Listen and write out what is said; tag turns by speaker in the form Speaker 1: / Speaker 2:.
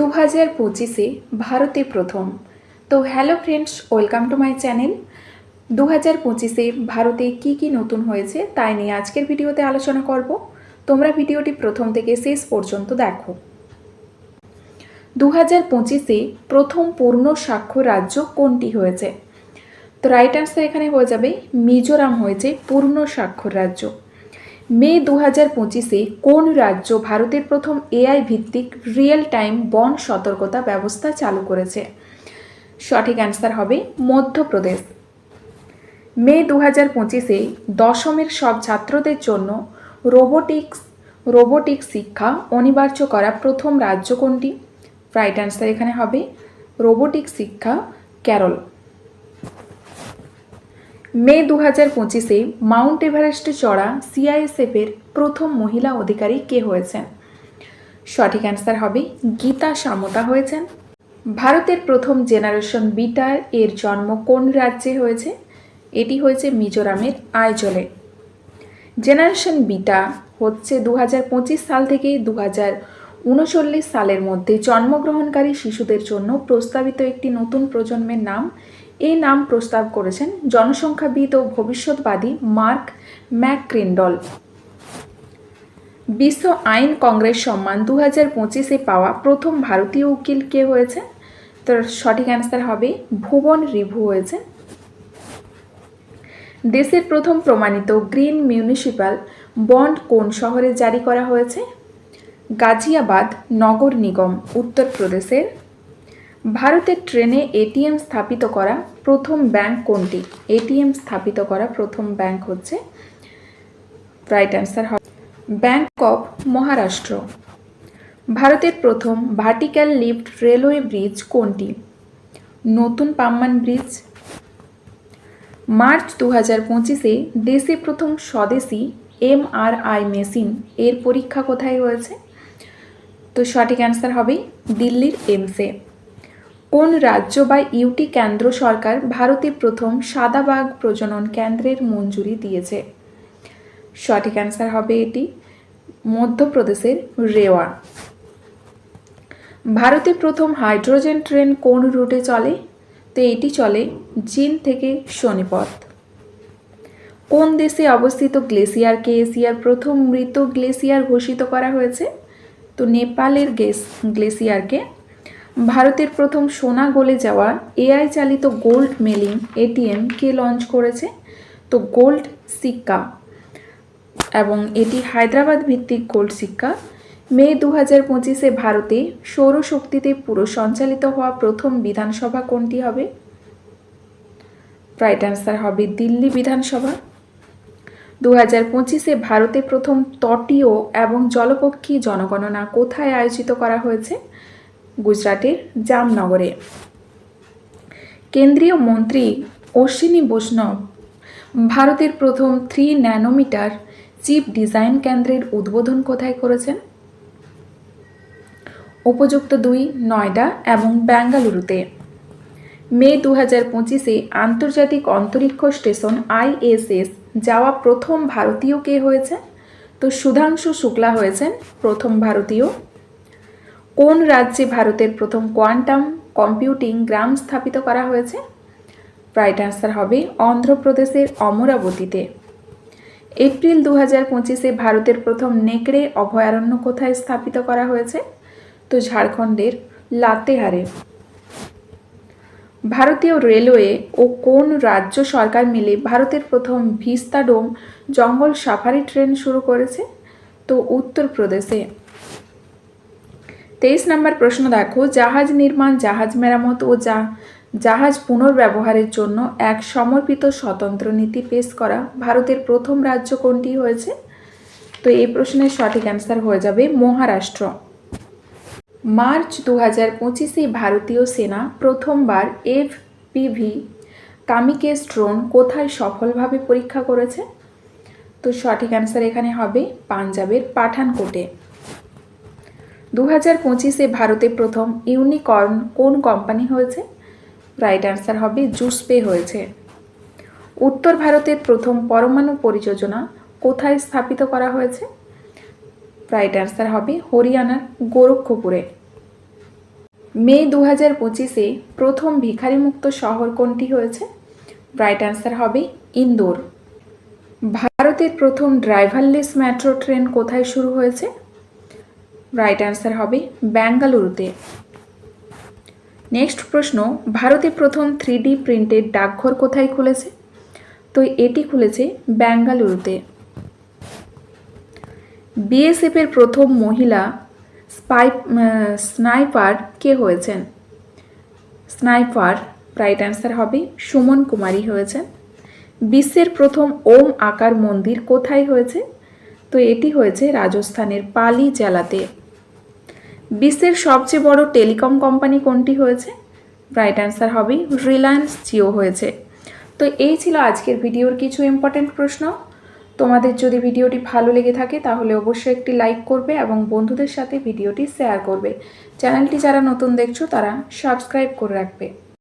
Speaker 1: দু হাজার পঁচিশে ভারতে প্রথম। তো hello friends, welcome to my channel. দু হাজার পঁচিশে ভারতে কী কী নতুন হয়েছে তাই নিয়ে আজকের ভিডিওতে আলোচনা করব। তোমরা ভিডিওটি প্রথম থেকে শেষ পর্যন্ত দেখো। দু হাজার পঁচিশে প্রথম পূর্ণ স্বাক্ষর রাজ্য কোনটি হয়েছে? তো রাইট আনসার এখানে হয়ে যাবে, মিজোরাম হয়েছে পূর্ণ স্বাক্ষর রাজ্য। মে দু হাজার পঁচিশে কোন রাজ্য ভারতের প্রথম এআই ভিত্তিক রিয়েল টাইম বন সতর্কতা ব্যবস্থা চালু করেছে? সঠিক অ্যান্সার হবে মধ্যপ্রদেশ। মে দু হাজার পঁচিশে দশমের সব ছাত্রদের জন্য রোবোটিক্স রোবোটিক্স শিক্ষা অনিবার্য করা প্রথম রাজ্য কোনটি? রাইট অ্যান্সার এখানে হবে রোবোটিক্স শিক্ষা ক্যারল মে দু হাজার পঁচিশে মাউন্ট এভারেস্টে চড়া সিআইএসএফের প্রথম মহিলা অধিকারী কে হয়েছেন? সঠিক অ্যান্সার হবে গীতা সামতা হয়েছেন। ভারতের প্রথম জেনারেশন বিটার এর জন্ম কোন রাজ্যে হয়েছে? এটি হয়েছে মিজোরামের আইজলে। জেনারেশন বিটা হচ্ছে দু হাজার পঁচিশ সাল থেকে দু উনচল্লিশ সালের মধ্যে জন্মগ্রহণকারী শিশুদের জন্য প্রস্তাবিত একটি নতুন প্রজন্মের নাম এই নাম প্রস্তাব করেছেন জনসংখ্যাবিদ ও ভবিষ্যৎবাদী মার্ক ম্যাকক্রিন্ডল বিশ্ব আইন কংগ্রেস সম্মান দু হাজার পঁচিশে পাওয়া প্রথম ভারতীয় উকিল কে হয়েছে? তো সঠিক অ্যান্সার হবে ভুবন রিভু হয়েছে। দেশের প্রথম প্রমাণিত গ্রিন মিউনিসিপ্যাল বন্ড কোন শহরে জারি করা হয়েছে? গাজিয়াবাদ নগর নিগম, উত্তরপ্রদেশের ভারতের ট্রেনে এটিএম স্থাপিত করা প্রথম ব্যাংক কোনটি? এটিএম স্থাপিত করা প্রথম ব্যাংক হচ্ছে রাইট অ্যান্সার হবে ব্যাংক অফ মহারাষ্ট্র। ভারতের প্রথম ভার্টিক্যাল লিফট রেলওয়ে ব্রিজ কোনটি? নতুন পাম্মান ব্রিজ। মার্চ দু হাজার পঁচিশে দেশে প্রথম স্বদেশি এমআরআই মেশিন এর পরীক্ষা কোথায় হয়েছে? তো সঠিক অ্যান্সার হবে দিল্লির এমসে কোন রাজ্য বা ইউটি কেন্দ্র সরকার ভারতে প্রথম সাদা বাঘ প্রজনন কেন্দ্রের মঞ্জুরি দিয়েছে? সঠিক অ্যান্সার হবে এটি মধ্যপ্রদেশের রেওয়া। ভারতে প্রথম হাইড্রোজেন ট্রেন কোন রুটে চলে? তো এটি চলে চীন থেকে শনিপথ। কোন দেশে অবস্থিত গ্লেসিয়ারকে এশিয়ার প্রথম মৃত গ্লেসিয়ার ঘোষিত করা হয়েছে? তো নেপালের গ্লেসিয়ারকে ভারতের প্রথম সোনা গলে যাওয়া এআই চালিত গোল্ড মেলিং এটিএম কে লঞ্চ করেছে? তো গোল্ড সিক্কা এবং এটি হায়দ্রাবাদ ভিত্তিক গোল্ড সিক্কা। মে দু হাজার পঁচিশে ভারতে সৌরশক্তিতে পুরো সঞ্চালিত হওয়া প্রথম বিধানসভা কোনটি হবে? রাইট অ্যান্সার হবে দিল্লি বিধানসভা। দু হাজার পঁচিশে ভারতে প্রথম তটীয় এবং জলপক্ষী জনগণনা কোথায় আয়োজিত করা হয়েছে? গুজরাটের জামনগরে। কেন্দ্রীয় মন্ত্রী অশ্বিনী বৈষ্ণব ভারতের প্রথম থ্রি ন্যানোমিটার চিপ ডিজাইন কেন্দ্রের উদ্বোধন কোথায় করেছেন? উপযুক্ত দুই নয়ডা এবং বেঙ্গালুরুতে। মে দু হাজার পঁচিশে আন্তর্জাতিক অন্তরিক্ষ স্টেশন আইএসএস যাওয়া প্রথম ভারতীয় কে হয়েছে তো সুধাংশু শুক্লা হয়েছেন প্রথম ভারতীয়। কোন রাজ্যে ভারতের প্রথম কোয়ান্টাম কম্পিউটিং গ্রাম স্থাপিত করা হয়েছে? রাইট অ্যান্সার হবে অন্ধ্রপ্রদেশের অমরাবতীতে। এপ্রিল দু হাজার পঁচিশে ভারতের প্রথম নেকড়ে অভয়ারণ্য কোথায় স্থাপিত করা হয়েছে? তো ঝাড়খণ্ডের লাতেহারে। ভারতীয় রেলওয়ে ও কোন রাজ্য সরকার মিলে ভারতের প্রথম ভিস্তাডোম জঙ্গল সাফারি ট্রেন শুরু করেছে? তো উত্তরপ্রদেশে। তেইশ নম্বর প্রশ্ন দেখো, জাহাজ নির্মাণ, জাহাজ মেরামত ও জাহাজ পুনর্ব্যবহারের জন্য এক সমর্পিত স্বতন্ত্র নীতি পেশ করা ভারতের প্রথম রাজ্য কোনটি হয়েছে? তো এই প্রশ্নের সঠিক অ্যান্সার হয়ে যাবে মহারাষ্ট্র। মার্চ দু হাজার পঁচিশে ভারতীয় সেনা প্রথমবার এফ পিভি কামিকেস ড্রোন কোথায় সফলভাবে পরীক্ষা করেছে? তো সঠিক অ্যান্সার এখানে হবে পাঞ্জাবের পাঠানকোটে। দু হাজার পঁচিশে ভারতে প্রথম ইউনিকর্ন কোন কোম্পানি হয়েছে? রাইট অ্যান্সার হবে জুসপে হয়েছে। উত্তর ভারতের প্রথম পরমাণু পরিযোজনা কোথায় স্থাপিত করা হয়েছে? রাইট অ্যান্সার হবে হরিয়ানার গোরক্ষপুরে। মে দু হাজার পঁচিশে প্রথম ভিখারিমুক্ত শহর কোনটি হয়েছে? রাইট অ্যান্সার হবে ইন্দোর। ভারতের প্রথম ড্রাইভারলেস মেট্রো ট্রেন কোথায় শুরু হয়েছে? রাইট অ্যান্সার হবে ব্যাঙ্গালুরুতে নেক্সট প্রশ্ন, ভারতে প্রথম থ্রি ডি প্রিন্টেড ডাকঘর কোথায় খুলেছে? তো এটি খুলেছে বেঙ্গালুরুতে বিএসএফের প্রথম মহিলা স্পাই স্নাইপার কে হয়েছেন? স্নাইপার রাইট অ্যান্সার হবে সুমন কুমারী হয়েছেন। বিশ্বের প্রথম ওম আকার মন্দির কোথায় হয়েছে? তো এটি হয়েছে রাজস্থানের পালি জেলাতে। বিশ্বের সবচেয়ে বড় টেলিকম কোম্পানি কোনটি হয়েছে? রাইট অ্যান্সার হবে রিলায়েন্স জিও হয়েছে। তো এই ছিল আজকের ভিডিওর কিছু ইম্পর্টেন্ট প্রশ্ন। তোমাদের যদি ভিডিওটি ভালো লেগে থাকে তাহলে অবশ্যই একটি লাইক করবে এবং বন্ধুদের সাথে ভিডিওটি শেয়ার করবে। চ্যানেলটি যারা নতুন দেখছ তারা সাবস্ক্রাইব করে রাখবে।